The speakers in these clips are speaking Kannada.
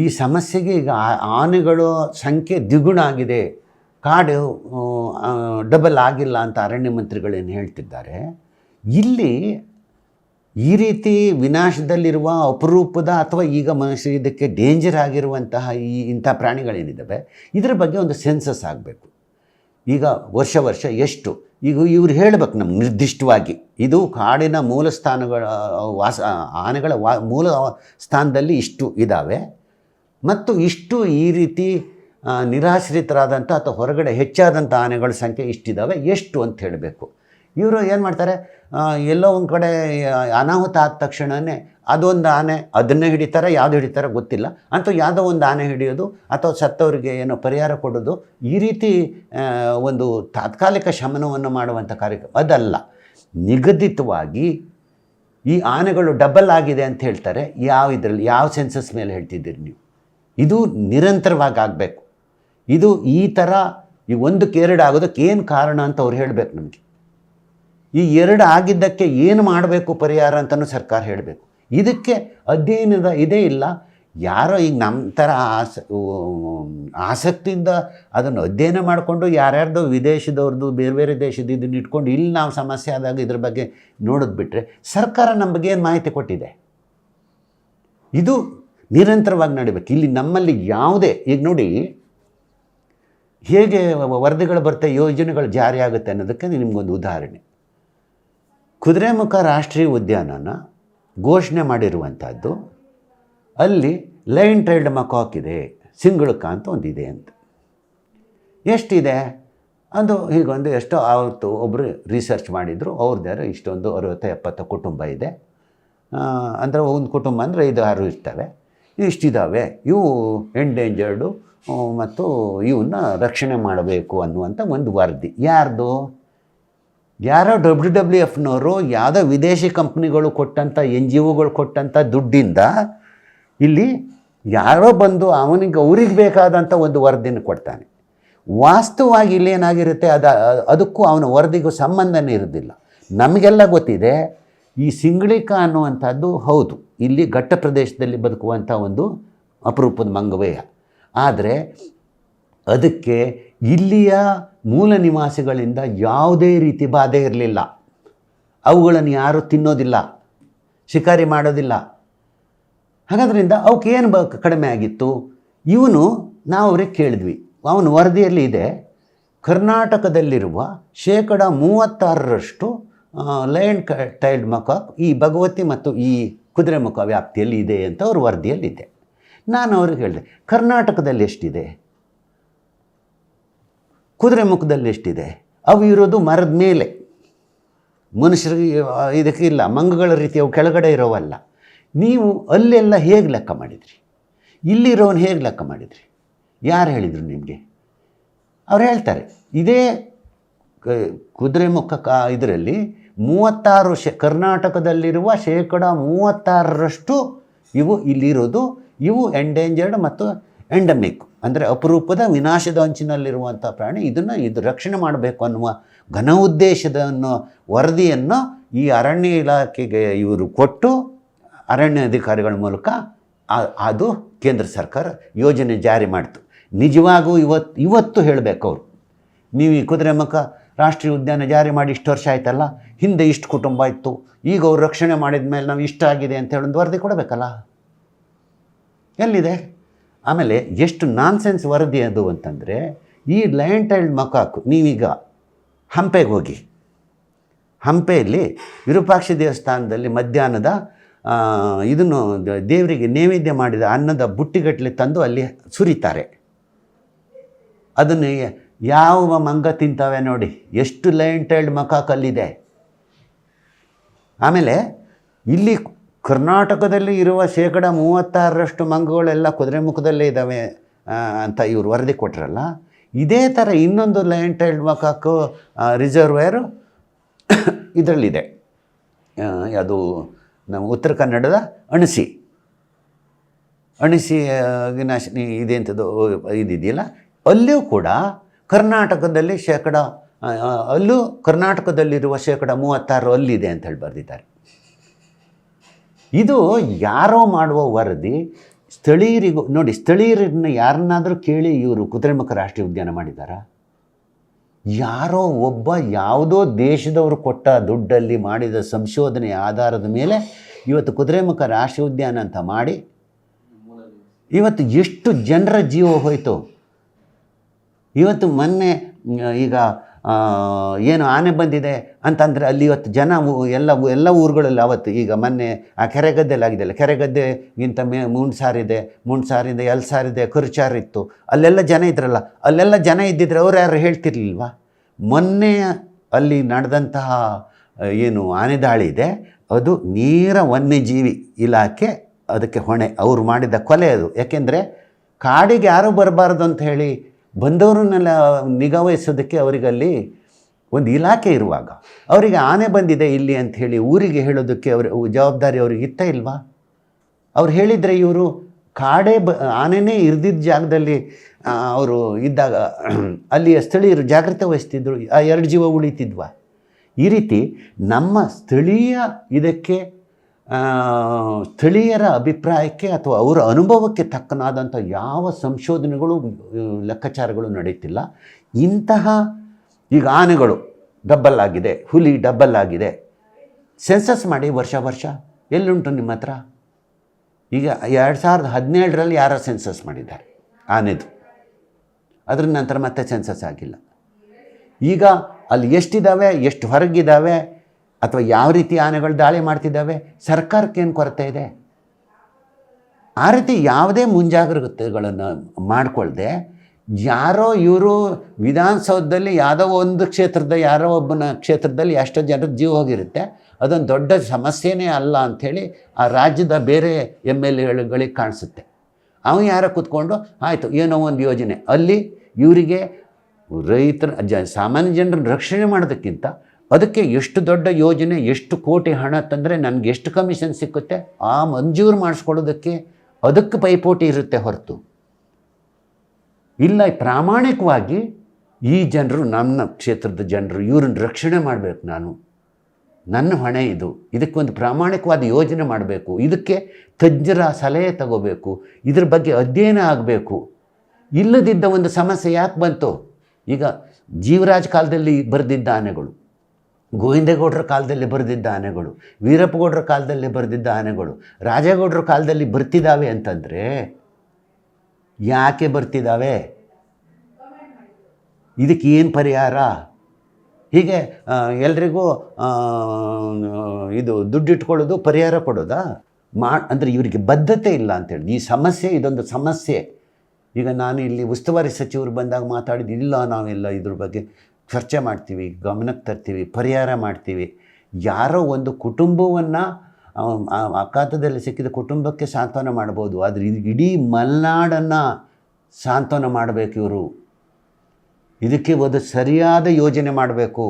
ಈ ಸಮಸ್ಯೆಗೆ ಈಗ ಆನೆಗಳು ಸಂಖ್ಯೆ ದ್ವಿಗುಣ ಆಗಿದೆ. ಕಾಡು ಡಬಲ್ ಆಗಿಲ್ಲ ಅಂತ ಅರಣ್ಯ ಮಂತ್ರಿಗಳೇನು ಹೇಳ್ತಿದ್ದಾರೆ. ಇಲ್ಲಿ ಈ ರೀತಿ ವಿನಾಶದಲ್ಲಿರುವ ಅಪರೂಪದ ಅಥವಾ ಈಗ ಮನುಷ್ಯ ಇದಕ್ಕೆ ಡೇಂಜರ್ ಆಗಿರುವಂತಹ ಈ ಇಂಥ ಪ್ರಾಣಿಗಳೇನಿದ್ದಾವೆ, ಇದರ ಬಗ್ಗೆ ಒಂದು ಸೆನ್ಸಸ್ ಆಗಬೇಕು. ಈಗ ವರ್ಷ ವರ್ಷ ಎಷ್ಟು, ಈಗ ಇವ್ರು ಹೇಳಬೇಕು ನಮ್ಗೆ ನಿರ್ದಿಷ್ಟವಾಗಿ, ಇದು ಕಾಡಿನ ಮೂಲ ಸ್ಥಾನಗಳ ವಾಸ, ಆನೆಗಳ ವಾ, ಮೂಲ ಸ್ಥಾನದಲ್ಲಿ ಇಷ್ಟು ಇದ್ದಾವೆ. ಮತ್ತು ಇಷ್ಟು ಈ ರೀತಿ ನಿರಾಶ್ರಿತರಾದಂಥ ಅಥವಾ ಹೊರಗಡೆ ಹೆಚ್ಚಾದಂಥ ಆನೆಗಳ ಸಂಖ್ಯೆ ಇಷ್ಟಿದ್ದಾವೆ ಎಷ್ಟು ಅಂತ ಹೇಳಬೇಕು. ಇವರು ಏನು ಮಾಡ್ತಾರೆ? ಎಲ್ಲೋ ಒಂದು ಕಡೆ ಅನಾಹುತ ಆದ ತಕ್ಷಣವೇ ಅದೊಂದು ಆನೆ ಅದನ್ನೇ ಹಿಡಿತಾರೆ, ಯಾವುದು ಹಿಡಿತಾರೆ ಗೊತ್ತಿಲ್ಲ. ಅಂತ ಯಾವುದೋ ಒಂದು ಆನೆ ಹಿಡಿಯೋದು ಅಥವಾ ಸತ್ತವರಿಗೆ ಏನೋ ಪರಿಹಾರ ಕೊಡೋದು, ಈ ರೀತಿ ಒಂದು ತಾತ್ಕಾಲಿಕ ಶಮನವನ್ನು ಮಾಡುವಂಥ ಕಾರ್ಯಕ್ರಮ. ಅದಲ್ಲ. ನಿಗದಿತವಾಗಿ ಈ ಆನೆಗಳು ಡಬಲ್ ಆಗಿದೆ ಅಂತ ಹೇಳ್ತಾರೆ. ಯಾವ ಇದರಲ್ಲಿ, ಯಾವ ಸೆನ್ಸಸ್ ಮೇಲೆ ಹೇಳ್ತಿದ್ದೀರಿ ನೀವು? ಇದು ನಿರಂತರವಾಗಿ ಆಗಬೇಕು ಇದು ಈ ಥರ ಈ ಒಂದು ಎರಡು ಆಗೋದಕ್ಕೆ ಏನು ಕಾರಣ ಅಂತ ಅವ್ರು ಹೇಳಬೇಕು ನಮಗೆ. ಈ ಎರಡು ಆಗಿದ್ದಕ್ಕೆ ಏನು ಮಾಡಬೇಕು ಪರಿಹಾರ ಅಂತಲೂ ಸರ್ಕಾರ ಹೇಳಬೇಕು. ಇದಕ್ಕೆ ಅಧ್ಯಯನದ ಇದೇ ಇಲ್ಲ. ಯಾರೋ ಈಗ ನಮ್ಮ ಥರ ಆಸ ಆಸಕ್ತಿಯಿಂದ ಅದನ್ನು ಅಧ್ಯಯನ ಮಾಡಿಕೊಂಡು ಯಾರ್ಯಾರ್ದು ವಿದೇಶದವ್ರದ್ದು ಬೇರೆ ಬೇರೆ ದೇಶದ ಇದನ್ನ ಇಟ್ಕೊಂಡು ಇಲ್ಲಿ ನಾವು ಸಮಸ್ಯೆ ಆದಾಗ ಇದ್ರ ಬಗ್ಗೆ ನೋಡೋದು ಸರ್ಕಾರ ನಮ್ಮ ಬಗ್ಗೆ ಏನು ಮಾಹಿತಿ ಕೊಟ್ಟಿದೆ? ಇದು ನಿರಂತರವಾಗಿ ನಡಿಬೇಕು. ಇಲ್ಲಿ ನಮ್ಮಲ್ಲಿ ಯಾವುದೇ, ಈಗ ನೋಡಿ, ಹೇಗೆ ವರದಿಗಳು ಬರ್ತಾ ಯೋಜನೆಗಳು ಜಾರಿ ಆಗುತ್ತೆ ಅನ್ನೋದಕ್ಕೆ ನಿಮಗೊಂದು ಉದಾಹರಣೆ. ಕುದುರೆಮುಖ ರಾಷ್ಟ್ರೀಯ ಉದ್ಯಾನನ ಘೋಷಣೆ ಮಾಡಿರುವಂಥದ್ದು, ಅಲ್ಲಿ ಲೈನ್ ಟ್ರೈಲ್ಡ್ ಮಕಾಕ್ ಇದೆ ಸಿಂಗುಳಕ ಅಂತ ಒಂದಿದೆ ಅಂತ. ಎಷ್ಟಿದೆ? ಅದು ಹೀಗೊಂದು ಎಷ್ಟೋ ಆವತ್ತು ಒಬ್ಬರು ರಿಸರ್ಚ್ ಮಾಡಿದರು ಅವ್ರದ್ದಾರು ಇಷ್ಟೊಂದು ಅರವತ್ತು ಎಪ್ಪತ್ತು ಕುಟುಂಬ ಇದೆ. ಅಂದರೆ ಒಂದು ಕುಟುಂಬ ಅಂದರೆ ಐದು ಆರು ಇರ್ತವೆ. ಇಷ್ಟಿದ್ದಾವೆ ಇವು ಎಂಡೇಂಜರ್ಡು ಮತ್ತು ಇವನ್ನ ರಕ್ಷಣೆ ಮಾಡಬೇಕು ಅನ್ನುವಂಥ ಒಂದು ವರದಿ. ಯಾರ್ದು? ಯಾರೋ ಡಬ್ಲ್ಯೂ ಡಬ್ಲ್ಯೂ ಎಫ್ನವರು ಯಾವುದೋ ವಿದೇಶಿ ಕಂಪ್ನಿಗಳು ಕೊಟ್ಟಂಥ ಎನ್ ಜಿ ಒಗಳು ಕೊಟ್ಟಂಥ ದುಡ್ಡಿಂದ ಇಲ್ಲಿ ಯಾರೋ ಬಂದು ಅವನಿಗೆ ಅವ್ರಿಗೆ ಬೇಕಾದಂಥ ಒಂದು ವರದಿನ ಕೊಡ್ತಾನೆ. ವಾಸ್ತವವಾಗಿ ಇಲ್ಲೇನಾಗಿರುತ್ತೆ, ಅದು, ಅದಕ್ಕೂ ಅವನ ವರದಿಗೂ ಸಂಬಂಧನೇ ಇರೋದಿಲ್ಲ. ನಮಗೆಲ್ಲ ಗೊತ್ತಿದೆ ಈ ಸಿಂಗಳಿಕ ಅನ್ನುವಂಥದ್ದು ಹೌದು. ಇಲ್ಲಿ ಘಟ್ಟ ಪ್ರದೇಶದಲ್ಲಿ ಬದುಕುವಂಥ ಒಂದು ಅಪರೂಪದ ಮಂಗವೇಯ ಆದರೆ ಅದಕ್ಕೆ ಇಲ್ಲಿಯ ಮೂಲ ನಿವಾಸಿಗಳಿಂದ ಯಾವುದೇ ರೀತಿ ಬಾಧೆ ಇರಲಿಲ್ಲ. ಅವುಗಳನ್ನು ಯಾರೂ ತಿನ್ನೋದಿಲ್ಲ, ಶಿಕಾರಿ ಮಾಡೋದಿಲ್ಲ. ಹಾಗಾದ್ರಿಂದ ಅವಕ್ಕೆ ಏನು ಬ ಕಡಿಮೆ ಆಗಿತ್ತು? ಇವನು ನಾವು ಅವ್ರಿಗೆ ಕೇಳಿದ್ವಿ. ಅವನ ವರದಿಯಲ್ಲಿ ಇದೆ, ಕರ್ನಾಟಕದಲ್ಲಿರುವ ಶೇಕಡ ಮೂವತ್ತಾರರಷ್ಟು ಲಯನ್ ಟೈಲ್ಡ್ ಮುಖ ಈ ಭಗವತಿ ಮತ್ತು ಈ ಕುದುರೆಮುಖ ವ್ಯಾಪ್ತಿಯಲ್ಲಿ ಇದೆ ಅಂತ ಅವ್ರ ವರದಿಯಲ್ಲಿದೆ. ನಾನು ಅವ್ರಿಗೆ ಹೇಳಿದೆ, ಕರ್ನಾಟಕದಲ್ಲಿ ಎಷ್ಟಿದೆ? ಕುದುರೆಮುಖದಲ್ಲಿ ಎಷ್ಟಿದೆ? ಅವು ಇರೋದು ಮರದ ಮೇಲೆ. ಮನುಷ್ಯರಿಗೆ ಇದಕ್ಕಿಲ್ಲ ಮಂಗಗಳ ರೀತಿ ಅವು ಕೆಳಗಡೆ ಇರೋವಲ್ಲ. ನೀವು ಅಲ್ಲೆಲ್ಲ ಹೇಗೆ ಲೆಕ್ಕ ಮಾಡಿದ್ರಿ? ಇಲ್ಲಿರೋನು ಹೇಗೆ ಲೆಕ್ಕ ಮಾಡಿದ್ರಿ? ಯಾರು ಹೇಳಿದರು ನಿಮಗೆ? ಅವ್ರು ಹೇಳ್ತಾರೆ, ಇದೇ ಕುದುರೆ ಮುಖ ಕಾ, ಇದರಲ್ಲಿ ಮೂವತ್ತಾರು ಶೇ, ಕರ್ನಾಟಕದಲ್ಲಿರುವ ಶೇಕಡ ಮೂವತ್ತಾರರಷ್ಟು ಇವು ಇಲ್ಲಿರೋದು. ಇವು ಎಂಡೇಂಜರ್ಡ್ ಮತ್ತು ಎಂಡಮಿಕ್ ಅಂದರೆ ಅಪರೂಪದ ವಿನಾಶದ ಅಂಚಿನಲ್ಲಿರುವಂಥ ಪ್ರಾಣಿ. ಇದನ್ನು ಇದು ರಕ್ಷಣೆ ಮಾಡಬೇಕು ಅನ್ನುವ ಘನ ಉದ್ದೇಶದ ಅನ್ನೋ ವರದಿಯನ್ನು ಈ ಅರಣ್ಯ ಇಲಾಖೆಗೆ ಇವರು ಕೊಟ್ಟು ಅರಣ್ಯ ಅಧಿಕಾರಿಗಳ ಮೂಲಕ ಅದು ಕೇಂದ್ರ ಸರ್ಕಾರ ಯೋಜನೆ ಜಾರಿ ಮಾಡಿತು. ನಿಜವಾಗೂ ಇವತ್ತು ಇವತ್ತು ಹೇಳಬೇಕು ಅವರು. ನೀವು ಈ ಕುದುರೆಮುಖ ರಾಷ್ಟ್ರೀಯ ಉದ್ಯಾನ ಜಾರಿ ಮಾಡಿ ಇಷ್ಟು ವರ್ಷ ಆಯ್ತಲ್ಲ? ಹಿಂದೆ ಇಷ್ಟು ಕುಟುಂಬ ಇತ್ತು. ಈಗ ಅವ್ರು ರಕ್ಷಣೆ ಮಾಡಿದ ಮೇಲೆ ನಾವು ಇಷ್ಟ ಆಗಿದೆ ಅಂತ ಒಂದು ವರದಿ ಕೊಡಬೇಕಲ್ಲ? ಎಲ್ಲಿದೆ? ಆಮೇಲೆ ಎಷ್ಟು ನಾನ್ಸೆನ್ಸ್ ವರದಿ ಅದು ಅಂತಂದರೆ, ಈ ಲಯನ್ ಟೈಲ್ಡ್ ಮಕಾಕು, ನೀವೀಗ ಹಂಪೆಗೆ ಹೋಗಿ, ಹಂಪೆಯಲ್ಲಿ ವಿರೂಪಾಕ್ಷ ದೇವಸ್ಥಾನದಲ್ಲಿ ಮಧ್ಯಾಹ್ನದ ಇದನ್ನು ದೇವರಿಗೆ ನೈವೇದ್ಯ ಮಾಡಿದ ಅನ್ನದ ಬುಟ್ಟಿಗಟ್ಟಲೆ ತಂದು ಅಲ್ಲಿ ಸುರಿತಾರೆ. ಅದನ್ನು ಯಾವ ಮಂಗ ತಿಂತವೆ ನೋಡಿ, ಎಷ್ಟು ಲೈನ್ ಟೈಲ್ಡ್ ಕಲ್ಲಿದೆ. ಆಮೇಲೆ ಇಲ್ಲಿ ಕರ್ನಾಟಕದಲ್ಲಿ ಇರುವ ಶೇಕಡ ಮೂವತ್ತಾರರಷ್ಟು ಮಂಗಗಳೆಲ್ಲ ಕುದುರೆಮುಖದಲ್ಲೇ ಇದ್ದಾವೆ ಅಂತ ಇವರು ವರದಿ ಕೊಟ್ಟರಲ್ಲ ಇದೇ ಥರ ಇನ್ನೊಂದು ಲೈನ್ ಟೈಲ್ಡ್ ಮಕಾಕು ರಿಸರ್ವೇರು ಇದರಲ್ಲಿದೆ. ಅದು ನಮ್ಮ ಉತ್ತರ ಕನ್ನಡದ ಅಣಸಿ. ಅಣಸಿ ಇದೆ ಅಂತದ್ದು ಇದಿದೆಯಲ್ಲ, ಅಲ್ಲಿಯೂ ಕೂಡ ಕರ್ನಾಟಕದಲ್ಲಿ ಶೇಕಡ ಅಲ್ಲೂ ಕರ್ನಾಟಕದಲ್ಲಿರುವ ಶೇಕಡ ಮೂವತ್ತಾರು ಅಲ್ಲಿದೆ ಅಂತ ಹೇಳಿ ಬರೆದಿದ್ದಾರೆ. ಇದು ಯಾರೋ ಮಾಡುವ ವರದಿ, ಸ್ಥಳೀಯರಿಗೂ, ನೋಡಿ, ಸ್ಥಳೀಯರನ್ನ ಯಾರನ್ನಾದರೂ ಕೇಳಿ ಇವರು ಕುದುರೆಮುಖ ರಾಷ್ಟ್ರೀಯ ಉದ್ಯಾನ ಮಾಡಿದ್ದಾರಾ? ಯಾರೋ ಒಬ್ಬ ಯಾವುದೋ ದೇಶದವರು ಕೊಟ್ಟ ದುಡ್ಡಲ್ಲಿ ಮಾಡಿದ ಸಂಶೋಧನೆಯ ಆಧಾರದ ಮೇಲೆ ಇವತ್ತು ಕುದುರೆಮುಖ ರಾಷ್ಟ್ರೀಯ ಉದ್ಯಾನ ಅಂತ ಮಾಡಿ, ಇವತ್ತು ಎಷ್ಟು ಜನರ ಜೀವ ಹೋಯಿತು? ಇವತ್ತು ಮೊನ್ನೆ ಈಗ ಏನು ಆನೆ ಬಂದಿದೆ ಅಂತಂದರೆ ಅಲ್ಲಿ ಇವತ್ತು ಜನ ಎಲ್ಲ ಎಲ್ಲ ಊರುಗಳಲ್ಲಿ ಅವತ್ತು ಈಗ ಮೊನ್ನೆ ಆ ಕೆರೆಗದ್ದೆಲ್ಲ ಆಗಿದೆಯಲ್ಲ ಕೆರೆಗದ್ದೆಗಿಂತ ಮೇ, ಮುಂಡ್ಸಾರಿದೆ ಮುಂಡ್ಸಾರಿದೆ ಎಲ್ಸಾರಿದೆ, ಕರುಚಾರಿತ್ತು. ಅಲ್ಲೆಲ್ಲ ಜನ ಇದ್ರಲ್ಲ, ಅಲ್ಲೆಲ್ಲ ಜನ ಇದ್ದಿದ್ರೆ ಅವ್ರು ಯಾರು ಹೇಳ್ತಿರ್ಲಿಲ್ವಾ? ಮೊನ್ನೆ ಅಲ್ಲಿ ನಡೆದಂತಹ ಏನು ಆನೆ ದಾಳಿ ಇದೆ, ಅದು ನೇರ ವನ್ಯಜೀವಿ ಇಲಾಖೆ ಅದಕ್ಕೆ ಹೊಣೆ. ಅವರು ಮಾಡಿದ ಕೊಲೆ ಅದು. ಯಾಕೆಂದರೆ ಕಾಡಿಗೆ ಯಾರೂ ಬರಬಾರ್ದು ಅಂತ ಹೇಳಿ ಬಂದವರನ್ನೆಲ್ಲ ನಿಗಾವಹಿಸೋದಕ್ಕೆ ಅವರಿಗಲ್ಲಿ ಒಂದು ಇಲಾಖೆ ಇರುವಾಗ, ಅವರಿಗೆ ಆನೆ ಬಂದಿದೆ ಇಲ್ಲಿ ಅಂತ ಹೇಳಿ ಊರಿಗೆ ಹೇಳೋದಕ್ಕೆ ಅವ್ರ ಜವಾಬ್ದಾರಿ ಅವ್ರಿಗೆ ಇತ್ತ ಇಲ್ವಾ? ಅವ್ರು ಹೇಳಿದರೆ ಇವರು ಕಾಡೇ ಬ, ಆನೆನೇ ಇರ್ದಿದ್ದ ಜಾಗದಲ್ಲಿ ಅವರು ಇದ್ದಾಗ ಅಲ್ಲಿಯ ಸ್ಥಳೀಯರು ಜಾಗ್ರತೆ ವಹಿಸ್ತಿದ್ರು, ಆ ಎರಡು ಜೀವ ಉಳಿತಿದ್ವಾ? ಈ ರೀತಿ ನಮ್ಮ ಸ್ಥಳೀಯ ಇದಕ್ಕೆ ಸ್ಥಳೀಯರ ಅಭಿಪ್ರಾಯಕ್ಕೆ ಅಥವಾ ಅವರ ಅನುಭವಕ್ಕೆ ತಕ್ಕನಾದಂಥ ಯಾವ ಸಂಶೋಧನೆಗಳು ಲೆಕ್ಕಾಚಾರಗಳು ನಡೀತಿಲ್ಲ ಇಂತಹ ಈಗ ಆನೆಗಳು ಡಬ್ಬಲ್ ಆಗಿದೆ ಹುಲಿ ಡಬ್ಬಲ್ ಆಗಿದೆ ಸೆನ್ಸಸ್ ಮಾಡಿ ವರ್ಷ ವರ್ಷ, ಎಲ್ಲುಂಟು ನಿಮ್ಮ ಹತ್ರ? ಈಗ ಎರಡು ಸಾವಿರದ ಹದಿನೇಳರಲ್ಲಿ ಯಾರೋ ಸೆನ್ಸಸ್ ಮಾಡಿದ್ದಾರೆ? ಆನೆದು. ಅದ್ರ ನಂತರ ಮತ್ತೆ ಸೆನ್ಸಸ್ ಆಗಿಲ್ಲ. ಈಗ ಅಲ್ಲಿ ಎಷ್ಟಿದ್ದಾವೆ ಎಷ್ಟು ಹೊರಗಿದ್ದಾವೆ ಅಥವಾ ಯಾವ ರೀತಿ ಆನೆಗಳು ದಾಳಿ ಮಾಡ್ತಿದ್ದಾವೆ? ಸರ್ಕಾರಕ್ಕೆ ಏನು ಕೊರತೆ ಇದೆ? ಆ ರೀತಿ ಯಾವುದೇ ಮುಂಜಾಗ್ರತೆಗಳನ್ನು ಮಾಡಿಕೊಳ್ಳದೆ ಯಾರೋ ಇವರು ವಿಧಾನಸೌಧದಲ್ಲಿ ಯಾವುದೋ ಒಂದು ಕ್ಷೇತ್ರದ ಯಾರೋ ಒಬ್ಬನ ಕ್ಷೇತ್ರದಲ್ಲಿ ಎಷ್ಟೋ ಜನರ ಜೀವ ಹೋಗಿರುತ್ತೆ. ಅದೊಂದು ದೊಡ್ಡ ಸಮಸ್ಯೆನೇ ಅಲ್ಲ ಅಂಥೇಳಿ ಆ ರಾಜ್ಯದ ಬೇರೆ ಎಂ ಎಲ್ ಎಗಳಿಗೆ ಕಾಣಿಸುತ್ತೆ. ಅವನು ಯಾರೋ ಕೂತ್ಕೊಂಡು, ಆಯಿತು, ಏನೋ ಒಂದು ಯೋಜನೆ. ಅಲ್ಲಿ ಇವರಿಗೆ ರೈತರ, ಜ, ಸಾಮಾನ್ಯ ಜನರನ್ನು ರಕ್ಷಣೆ ಮಾಡೋದಕ್ಕಿಂತ ಅದಕ್ಕೆ ಎಷ್ಟು ದೊಡ್ಡ ಯೋಜನೆ, ಎಷ್ಟು ಕೋಟಿ ಹಣ ತಂದರೆ ನನಗೆ ಎಷ್ಟು ಕಮಿಷನ್ ಸಿಕ್ಕುತ್ತೆ? ಆ ಮಂಜೂರು ಮಾಡಿಸ್ಕೊಳ್ಳೋದಕ್ಕೆ ಅದಕ್ಕೆ ಪೈಪೋಟಿ ಇರುತ್ತೆ ಹೊರತು. ಇಲ್ಲ, ಪ್ರಾಮಾಣಿಕವಾಗಿ ಈ ಜನರು ನನ್ನ ಕ್ಷೇತ್ರದ ಜನರು, ಇವ್ರನ್ನ ರಕ್ಷಣೆ ಮಾಡಬೇಕು ನಾನು. ನನ್ನ ಹೊಣೆ ಇದು. ಇದಕ್ಕೊಂದು ಪ್ರಾಮಾಣಿಕವಾದ ಯೋಜನೆ ಮಾಡಬೇಕು. ಇದಕ್ಕೆ ತಜ್ಞರ ಸಲಹೆ ತಗೋಬೇಕು. ಇದ್ರ ಬಗ್ಗೆ ಅಧ್ಯಯನ ಆಗಬೇಕು. ಇಲ್ಲದಿದ್ದ ಒಂದು ಸಮಸ್ಯೆ ಯಾಕೆ ಬಂತು? ಈಗ ಜೀವರಾಜ್ ಕಾಲದಲ್ಲಿ ಬರೆದಿದ್ದ ಆನೆಗಳು. ಗೋವಿಂದೇಗೌಡರ ಕಾಲದಲ್ಲಿ ಬರೆದಿದ್ದ ಆನೆಗಳು, ವೀರಪ್ಪಗೌಡರ ಕಾಲದಲ್ಲಿ ಬರೆದಿದ್ದ ಆನೆಗಳು, ರಾಜೇಗೌಡರ ಕಾಲದಲ್ಲಿ ಬರ್ತಿದ್ದಾವೆ ಅಂತಂದರೆ ಯಾಕೆ ಬರ್ತಿದ್ದಾವೆ ಇದಕ್ಕೆ ಏನು ಪರಿಹಾರ? ಹೀಗೆ ಎಲ್ರಿಗೂ ಇದು ದುಡ್ಡು ಇಟ್ಕೊಳ್ಳೋದು ಪರಿಹಾರ ಕೊಡೋದಾ? ಮಾ, ಅಂದರೆ ಇವರಿಗೆ ಬದ್ಧತೆ ಇಲ್ಲ ಅಂತೇಳಿ, ಈ ಸಮಸ್ಯೆ, ಇದೊಂದು ಸಮಸ್ಯೆ. ಈಗ ನಾನು ಇಲ್ಲಿ ಉಸ್ತುವಾರಿ ಸಚಿವರು ಬಂದಾಗ ಮಾತಾಡಿದ್ದು ಇಲ್ಲ ನಾವೆಲ್ಲ ಇದ್ರ ಬಗ್ಗೆ. ಚರ್ಚೆ ಮಾಡ್ತೀವಿ, ಗಮನಕ್ಕೆ ತರ್ತೀವಿ, ಪರಿಹಾರ ಮಾಡ್ತೀವಿ. ಯಾರೋ ಒಂದು ಕುಟುಂಬವನ್ನು ಆಘಾತದಲ್ಲಿ ಸಿಕ್ಕಿದ ಕುಟುಂಬಕ್ಕೆ ಸಾಂತ್ವನ ಮಾಡ್ಬೋದು. ಆದರೆ ಇದು ಇಡೀ ಮಲೆನಾಡನ್ನು ಸಾಂತ್ವನ ಮಾಡಬೇಕು ಇವರು. ಇದಕ್ಕೆ ಒಂದು ಸರಿಯಾದ ಯೋಜನೆ ಮಾಡಬೇಕು.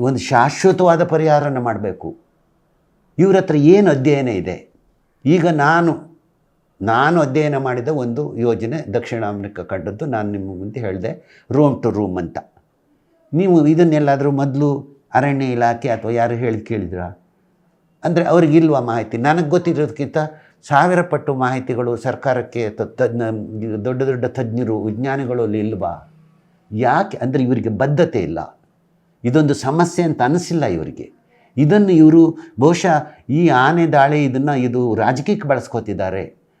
ಒಂದು ಶಾಶ್ವತವಾದ ಪರಿಹಾರನ ಮಾಡಬೇಕು. ಇವ್ರ ಹತ್ರ ಏನು ಅಧ್ಯಯನ ಇದೆ? ಈಗ ನಾನು ನಾನು ಅಧ್ಯಯನ ಮಾಡಿದ ಒಂದು ಯೋಜನೆ ದಕ್ಷಿಣ ಅಮೆರಿಕ ಕಂಡದ್ದು. ನಾನು ನಿಮ್ಮ ಮುಂದೆ ಹೇಳಿದೆ ರೂಮ್ ಟು ರೂಮ್ ಅಂತ. ನೀವು ಇದನ್ನೆಲ್ಲಾದರೂ ಮೊದಲು ಅರಣ್ಯ ಇಲಾಖೆ ಅಥವಾ ಯಾರು ಹೇಳಿ ಕೇಳಿದ್ರ? ಅಂದರೆ ಅವ್ರಿಗಿಲ್ವಾ ಮಾಹಿತಿ? ನನಗೆ ಗೊತ್ತಿರೋದಕ್ಕಿಂತ ಸಾವಿರ ಪಟ್ಟು ಮಾಹಿತಿಗಳು ಸರ್ಕಾರಕ್ಕೆ ತಜ್ಞ, ದೊಡ್ಡ ದೊಡ್ಡ ತಜ್ಞರು, ವಿಜ್ಞಾನಿಗಳು ಇಲ್ವಾ? ಯಾಕೆ? ಅಂದರೆ ಇವರಿಗೆ ಬದ್ಧತೆ ಇಲ್ಲ. ಇದೊಂದು ಸಮಸ್ಯೆ ಅಂತ ಅನಿಸಿಲ್ಲ ಇವರಿಗೆ. ಇದನ್ನು ಇವರು ಬಹುಶಃ ಈ ಆನೆ ದಾಳಿ ಇದನ್ನು ಇದು ರಾಜಕೀಯಕ್ಕೆ ಬಳಸ್ಕೋತಿದ್ದಾರೆ.